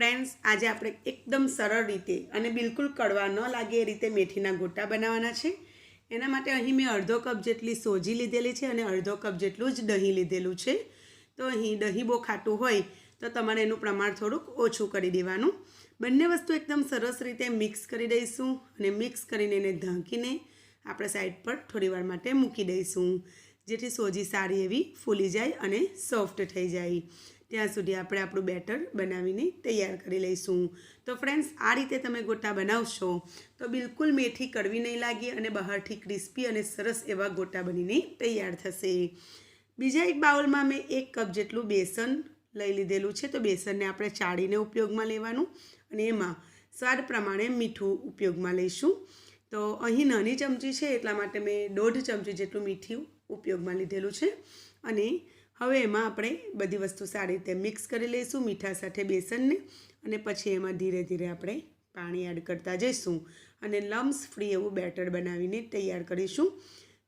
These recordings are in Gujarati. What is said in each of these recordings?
ફ્રેન્ડ્સ, આજે આપણે એકદમ સરળ રીતે અને બિલકુલ કડવા ન લાગે એ રીતે મેથીના ગોટા બનાવવાના છે. એના માટે અહીં મેં અડધો કપ જેટલી સોજી લીધેલી છે અને અડધો કપ જેટલું જ દહીં લીધેલું છે. તો અહીં દહીં બહુ ખાટું હોય તો તમારે એનું પ્રમાણ થોડુંક ઓછું કરી દેવાનું. બંને વસ્તુ એકદમ સરસ રીતે મિક્સ કરી દઈશું અને મિક્સ કરીને એને ઢાંકીને આપણે સાઈડ પર થોડીવાર માટે મૂકી દઈશું. જેથી સોજી સારી એવી ફૂલી જાય અને સોફ્ટ થઈ જાય. ત્યાં સુધી આપણે આપણું બેટર બનાવીને તૈયાર કરી લઈશું. તો ફ્રેન્ડ્સ આ રીતે તમે ગોટા બનાવશો તો બિલકુલ મેથી કડવી નહીં લાગે અને બહારથી ક્રિસ્પી અને સરસ એવા ગોટા બનીને તૈયાર થશે. બીજા એક બાઉલમાં મેં એક કપ જેટલું બેસન લઈ લીધેલું છે. તો બેસનને આપણે ચાળીને ઉપયોગમાં લેવાનું અને એમાં સ્વાદ પ્રમાણે મીઠું ઉપયોગમાં લઈશું. તો અહીં નાની ચમચી છે, એટલા માટે મેં દોઢ ચમચી જેટલું મીઠું ઉપયોગમાં લીધેલું છે. અને હવે એમાં આપણે બધી વસ્તુ સારી રીતે મિક્સ કરી લઈશું, મીઠા સાથે, બેસનને, અને પછી એમાં ધીરે ધીરે આપણે પાણી એડ કરતા જઈશું. અને લમ્સ ફ્રી એવું બેટર બનાવીને તૈયાર કરીશું.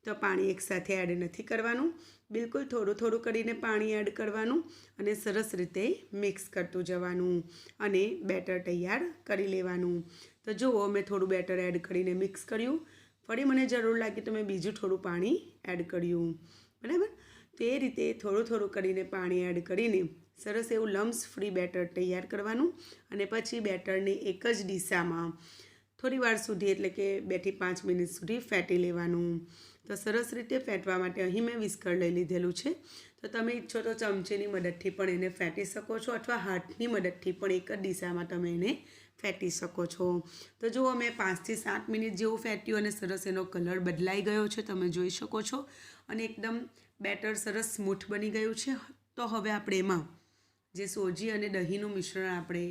તો પાણી એકસાથે એડ નથી કરવાનું. બિલકુલ થોડું થોડું કરીને પાણી એડ કરવાનું અને સરસ રીતે મિક્સ કરતું જવાનું અને બેટર તૈયાર કરી લેવાનું. તો જુઓ, મેં થોડું બેટર એડ કરીને મિક્સ કર્યું. ફરી મને જરૂર લાગી તો મેં બીજું થોડું પાણી એડ કર્યું. બરાબર? તો એ રીતે થોડું થોડું કરીને પાણી એડ કરીને સરસ એવું લમ્સ ફ્રી બેટર તૈયાર કરવાનું અને પછી બેટરને એક જ દિશામાં થોડી વાર સુધી, એટલે કે બેથી પાંચ મિનિટ સુધી ફેટી લેવાનું. તો સરસ રીતે ફેટવા માટે અહીં મેં વિસ્કર લઈ લીધેલું છે. તો તમે ઈચ્છો તો ચમચીની મદદથી પણ એને ફેટી શકો છો અથવા હાથની મદદથી પણ એક જ દિશામાં તમે એને ફેંટી શકો છો. તો જુઓ મેં પાંચથી સાત મિનિટ જેવું ફેંટ્યું અને સરસ એનો કલર બદલાઈ ગયો છે, તમે જોઈ શકો છો. અને એકદમ બેટર સરસ સ્મૂથ બની ગયું છે. તો હવે આપણે એમાં જે સોજી અને દહીંનું મિશ્રણ આપણે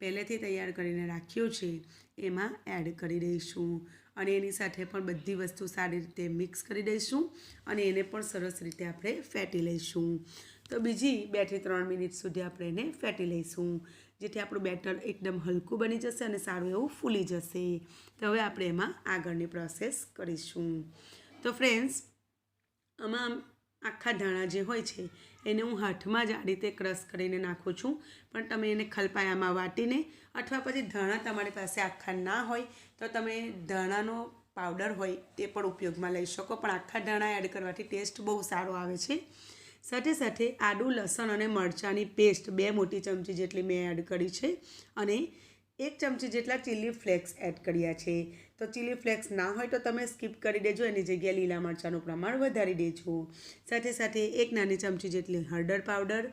પહેલેથી તૈયાર કરીને રાખ્યું છે, એમાં એડ કરી દઈશું. અને એની સાથે પણ બધી વસ્તુ સારી રીતે મિક્સ કરી દઈશું અને એને પણ સરસ રીતે આપણે ફેટી લઈશું. તો બીજી બેથી ત્રણ મિનિટ સુધી આપણે એને ફેટી લઈશું, જેથી આપણું બેટર એકદમ હલકું બની જશે અને સારું એવું ફૂલી જશે. તો હવે આપણે એમાં આગળની પ્રોસેસ કરીશું. તો ફ્રેન્ડ્સ આમાં આખા ધાણા જે હોય છે, એને હું હાથમાં જ આ રીતે ક્રશ કરીને નાખું છું. પણ તમે એને ખલપાયામાં વાટીને અથવા પછી ધાણા તમારી પાસે આખા ના હોય, તો તમે ધાણાનો પાવડર હોય તે પણ ઉપયોગમાં લઈ શકો. પણ આખા ધાણા એડ કરવાથી ટેસ્ટ બહુ સારો આવે છે. સાથે સાથે આદું લસણ અને મરચાંની પેસ્ટ બે મોટી ચમચી જેટલી મેં એડ કરી છે. અને એક ચમચી જેટલા ચીલી ફ્લેક્સ એડ કર્યા છે. તો ચીલી ફ્લેક્સ ના હોય તો તમે સ્કીપ કરી દેજો, એની જગ્યાએ લીલા મરચાંનું પ્રમાણ વધારી દેજો. સાથે સાથે એક નાની ચમચી જેટલી હળદર પાવડર,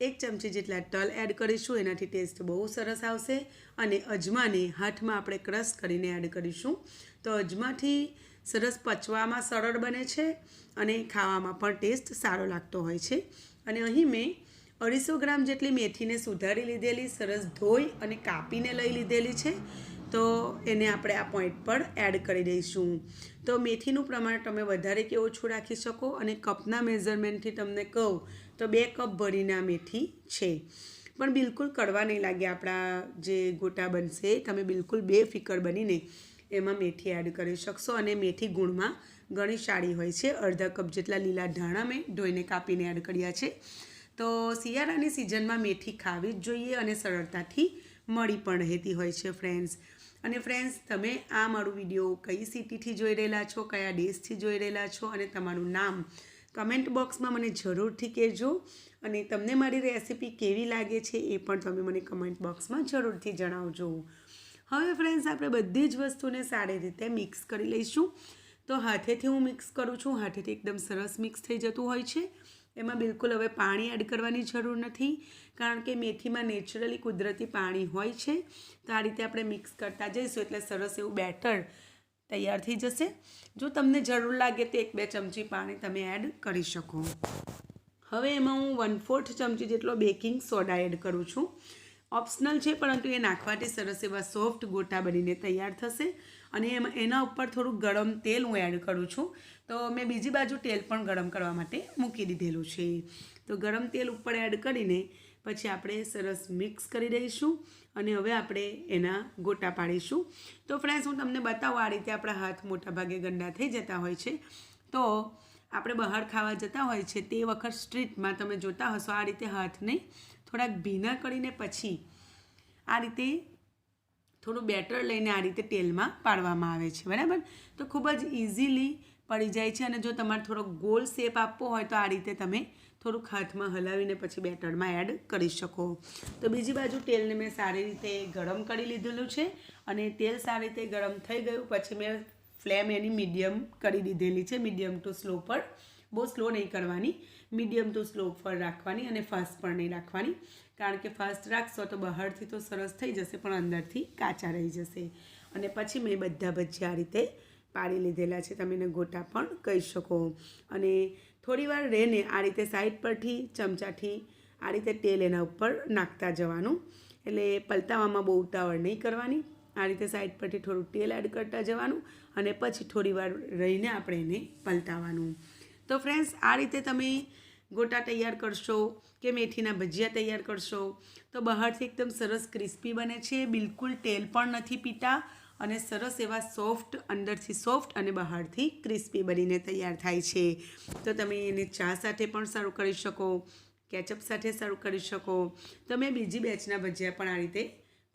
એક ચમચી જેટલા તલ એડ કરીશું, એનાથી ટેસ્ટ બહુ સરસ આવશે. અને અજમાને હાથમાં આપણે ક્રશ કરીને એડ કરીશું. તો અજમાથી સરસ પચવામાં સરળ બને છે અને ખાવામાં પણ ટેસ્ટ સારો લાગતો હોય છે. અને અહીં મેં અઢીસો ગ્રામ જેટલી મેથીને સુધારી લીધેલી, સરસ ધોઈ અને કાપીને લઈ લીધેલી છે. તો એને આપણે આ પોઈન્ટ પર એડ કરી દઈશું. તો મેથીનું પ્રમાણ તમે વધારે કે ઓછું રાખી શકો અને કપના મેઝરમેન્ટથી તમને કહું તો બે કપ ભરીને આ મેથી છે. પણ બિલકુલ કડવા નહીં લાગે આપણા જે ગોટા બનશે તમે બિલકુલ બે ફિકર બનીને એમાં મેથી એડ કરી શકશો અને મેથી ગુણમાં ઘણી સારી હોય છે. અડધા કપ જેટલા લીલા ધાણા મેં ધોઈને કાપીને એડ કર્યા છે. તો શિયાળાની સિઝનમાં મેથી ખાવી જ જોઈએ અને સરળતાથી મળી પણ રહેતી હોય છે ફ્રેન્ડ્સ અને ફ્રેન્ડ્સ તમે આ મારું વીડિયો કઈ સિટીથી જોઈ રહેલા છો, કયા દેશથી જોઈ રહેલા છો અને તમારું નામ કમેન્ટ બોક્સમાં મને જરૂરથી કહેજો અને તમને મારી રેસિપી કેવી લાગે છે એ પણ તમે મને કમેન્ટ બોક્સમાં જરૂરથી જણાવજો. હવે ફ્રેન્ડ્સ આપણે બધી જ વસ્તુને સારી રીતે મિક્સ કરી લઈશું. તો હાથેથી હું મિક્સ કરું છું. હાથેથી એકદમ સરસ મિક્સ થઈ જતું હોય છે. એમાં બિલકુલ હવે પાણી એડ કરવાની જરૂર નથી, કારણ કે મેથીમાં નેચરલી કુદરતી પાણી હોય છે. તો આ રીતે આપણે મિક્સ કરતા જઈશું, એટલે સરસ એવું બેટર તૈયાર થઈ જશે. જો તમને જરૂર લાગે તો એક બે ચમચી પાણી તમે એડ કરી શકો. હવે એમાં હું વન ફોર્થ ચમચી જેટલો બેકિંગ સોડા એડ કરું છું. ઓપ્શનલ છે, પરંતુ એ નાખવાથી સરસ એવા સોફ્ટ ગોટા બનીને તૈયાર થશે. અને એમાં, એના ઉપર થોડું ગરમ તેલ હું એડ કરું છું. તો મેં બીજી બાજુ તેલ પણ ગરમ કરવા માટે મૂકી દીધેલું છે. તો ગરમ તેલ ઉપર એડ કરીને પછી આપણે સરસ મિક્સ કરી દઈશું અને હવે આપણે એના ગોટા પાડીશું. તો ફ્રેન્ડ્સ, હું તમને બતાવું આ રીતે આપણા હાથ મોટા ભાગે ગંદા થઈ જતા હોય છે. તો આપણે બહાર ખાવા જતા હોય છે તે વખત સ્ટ્રીટમાં તમે જોતા હશો આ રીતે હાથને થોડાક ભીના કરીને પછી આ રીતે થોડું બેટર લઈને આ રીતે તેલમાં પાડવામાં આવે છે, બરાબર? તો ખૂબ જ ઇઝીલી પડી જાય છે અને જો તમારે થોડો ગોલ શેપ આપવો હોય તો આ રીતે તમે થોડુંક હાથમાં હલાવીને પછી બેટરમાં એડ કરી શકો. તો બીજી બાજુ તેલને મેં સારી રીતે ગરમ કરી લીધેલું છે અને તેલ સારી રીતે ગરમ થઈ ગયું. પછી મેં ફ્લેમ એની મીડિયમ કરી દીધેલી છે, મીડિયમ ટુ સ્લો પર. બહુ સ્લો નહીં કરવાની, મીડિયમ ટુ સ્લો પર રાખવાની અને ફાસ્ટ પણ નહીં રાખવાની. કારણ કે ફાસ્ટ રાખશો તો બહારથી તો સરસ થઈ જશે, પણ અંદરથી કાચા રહી જશે. અને પછી મેં બધા ભજીયા આ રીતે પાડી લીધેલા છે, તમે એને ગોટા પણ કહી શકો. અને થોડીવાર રહીને આ રીતે સાઈડ પરથી, ચમચાથી આ રીતે તેલ એના ઉપર નાખતા જવાનું. એટલે પલતાવામાં બહુ ઉતાવળ નહીં કરવાની. આ રીતે સાઈડ પરથી થોડું તેલ એડ કરતા જવાનું અને પછી થોડીવાર રહીને આપણે એને પલટાવવાનું તો ફ્રેન્ડ્સ આ રીતે તમે ગોટા તૈયાર કરશો કે મેથીના ભજીયા તૈયાર કરશો, તો બહારથી એકદમ સરસ ક્રિસ્પી બને છે. બિલકુલ તેલ પણ નથી પીતા અને સરસ એવા સોફ્ટ અંદરથી સોફ્ટ અને બહારથી ક્રિસ્પી બનીને તૈયાર થાય છે. તો તમે એને ચા સાથે પણ સર્વ કરી શકો કેચઅપ સાથે સર્વ કરી શકો. તમે બીજી બેચના ભજીયા પણ આ રીતે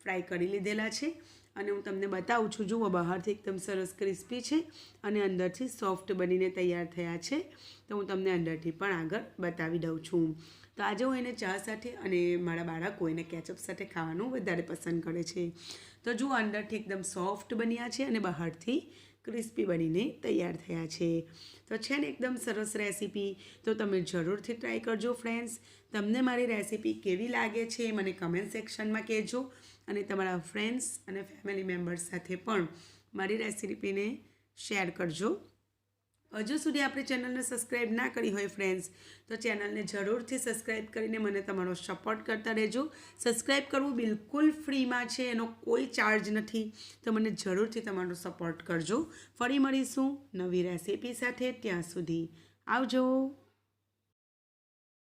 ફ્રાય કરી લીધેલા છે. અને હું તમને બતાવું છું, જુઓ, બહારથી એકદમ સરસ ક્રિસ્પી છે અને અંદરથી સોફ્ટ બનીને તૈયાર થયા છે. તો હું તમને અંદરથી પણ આગળ બતાવી દઉં છું. તો આજે હું એને ચા સાથે અને મારા બાળકો એને કેચઅપ સાથે ખાવાનું વધારે પસંદ કરે છે. તો જુઓ, અંદરથી એકદમ સોફ્ટ બન્યા છે અને બહારથી ક્રિસ્પી બનીને તૈયાર થયા છે. તો છે ને એકદમ સરસ રેસીપી. તો તમે જરૂરથી ટ્રાય કરજો ફ્રેન્ડ્સ. તમને મારી રેસીપી કેવી લાગે છે મને કમેન્ટ સેક્શનમાં કહેજો. અને તમારા ફ્રેન્ડ્સ અને ફેમિલી મેમ્બર્સ સાથે પણ મારી રેસીપીને શેર કરજો. હજુ સુધી આપણે ચેનલને સબસ્ક્રાઈબ ના કરી હોય ફ્રેન્ડ્સ તો ચેનલને જરૂરથી સબસ્ક્રાઈબ કરીને મને તમારો સપોર્ટ કરતા રહેજો. સબસ્ક્રાઈબ કરવું બિલકુલ ફ્રીમાં છે, એનો કોઈ ચાર્જ નથી, તો મને જરૂરથી તમારો સપોર્ટ કરજો. ફરી મળીશું નવી રેસીપી સાથે, ત્યાં સુધી આવજો.